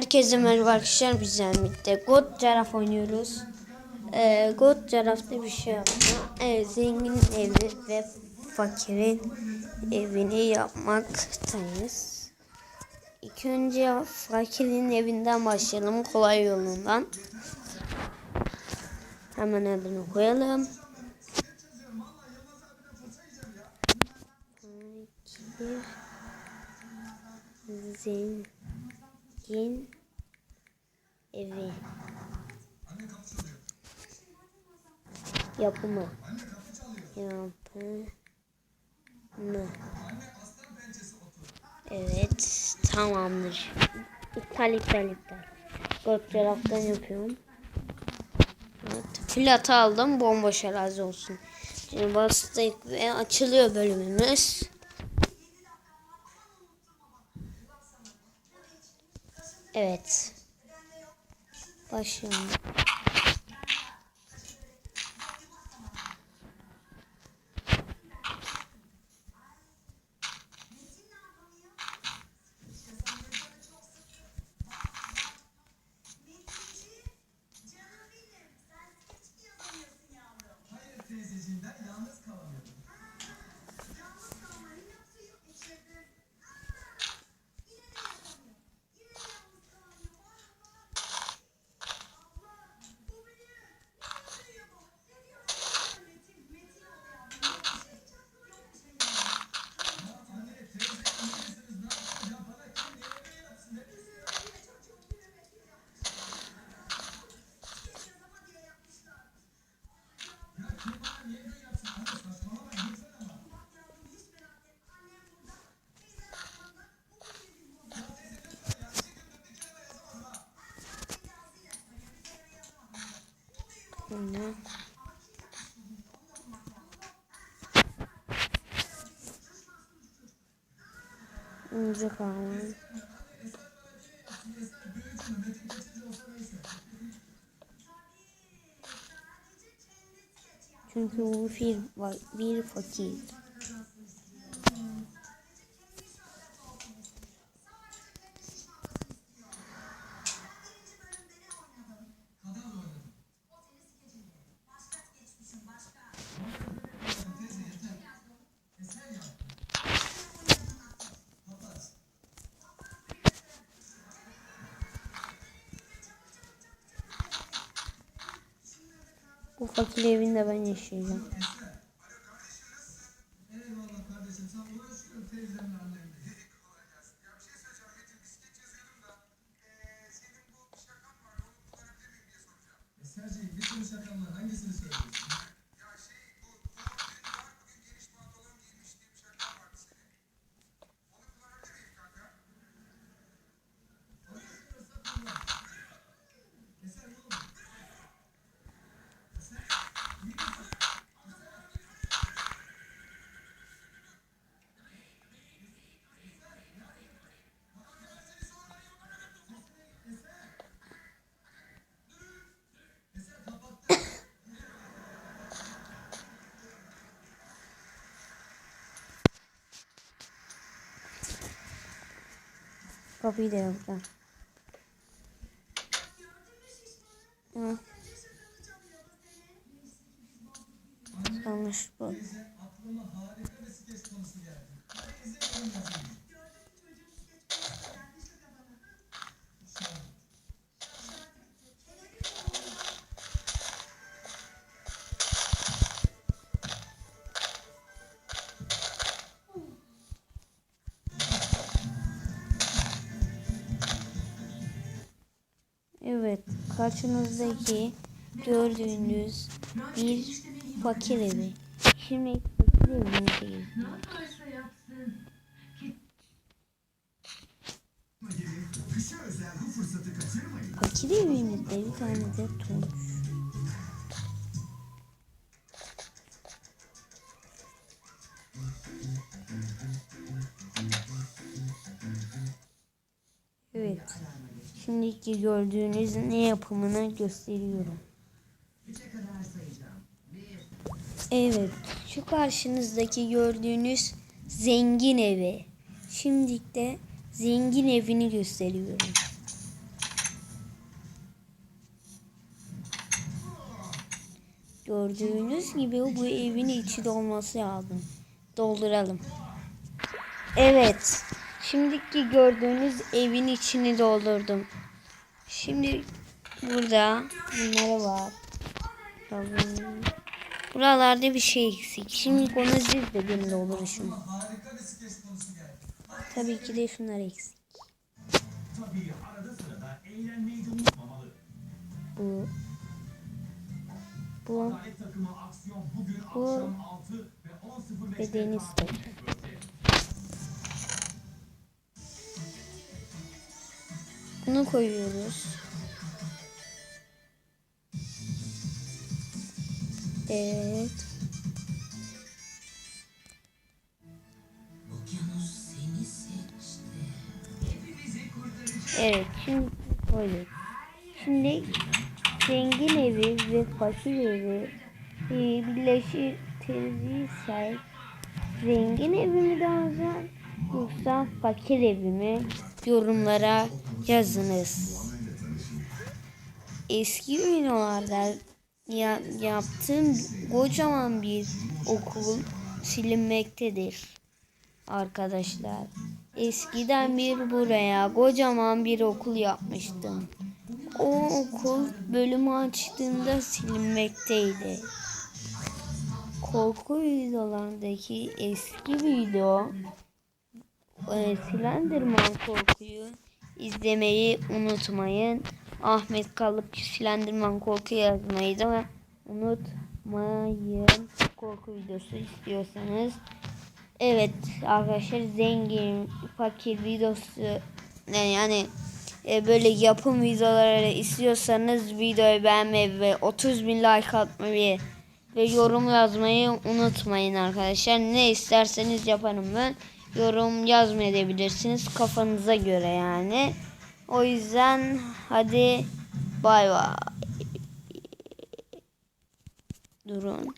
Herkese merhaba arkadaşlar biz Zermit'te God Cerraf oynuyoruz. Ee, God Cerraf'ta bir şey yapma. Evet, zenginin evi ve fakirin evini yapmaktayız. İlk önce fakirin evinden başlayalım kolay yolundan. Hemen adını koyalım. Fakir zengin evi. Yapımı. Yapımı. Evet tamamdır. İptal iptal iptal. Dört taraftan yapıyorum. Evet, flat aldım bomboş arazi olsun. Şimdi bastık ve açılıyor bölümümüz Evet. Başlayalım. Şimdi. İnce kahve. Çünkü o bir, bir fakir. Bu fakir evinde ben yaşayacağım. Kapıyı da yapacağım. Yanlış bu. Karşınızdaki gördüğünüz bir fakir evi. Şimdi fakir fırsatı kaçırmayın. Fakir evimizde bir tane de tunç. Şimdiki gördüğünüz ne yapımını gösteriyorum. Evet, şu karşınızdaki gördüğünüz zengin evi. Şimdilik de zengin evini gösteriyorum. Gördüğünüz gibi bu evin içi dolması lazım. Dolduralım. Evet. Şimdiki gördüğünüz evin içini doldurdum. Şimdi burada bunları var. Buralarda bir şey eksik. Şimdi onu siz de benim geldi. Tabii ki de şunlar eksik. Tabii. Bu. Bu. Bu. akşam 6 ve 10.05'te Ve deniz takımı. Bunu koyuyoruz. Evet. Evet şimdi koyduk. Şimdi zengin evi ve fakir evi e, birleştirirsek zengin evi mi daha güzel yoksa fakir evi mi yorumlara yazınız. Eski videolarda ya, yaptığım kocaman bir okul silinmektedir arkadaşlar. Eskiden bir buraya kocaman bir okul yapmıştım. O okul bölümü açtığımda silinmekteydi. Korku videolarındaki eski video e, Slenderman korkuyu izlemeyi unutmayın. Ahmet kalıp Slenderman korku yazmayı da unutmayın. Korku videosu istiyorsanız. Evet arkadaşlar zengin fakir videosu yani e, böyle yapım videoları istiyorsanız videoyu beğenmeyi ve 30 bin like atmayı ve yorum yazmayı unutmayın arkadaşlar. Ne isterseniz yaparım ben yorum yazmayabilirsiniz kafanıza göre yani. O yüzden hadi bay bay. Durun.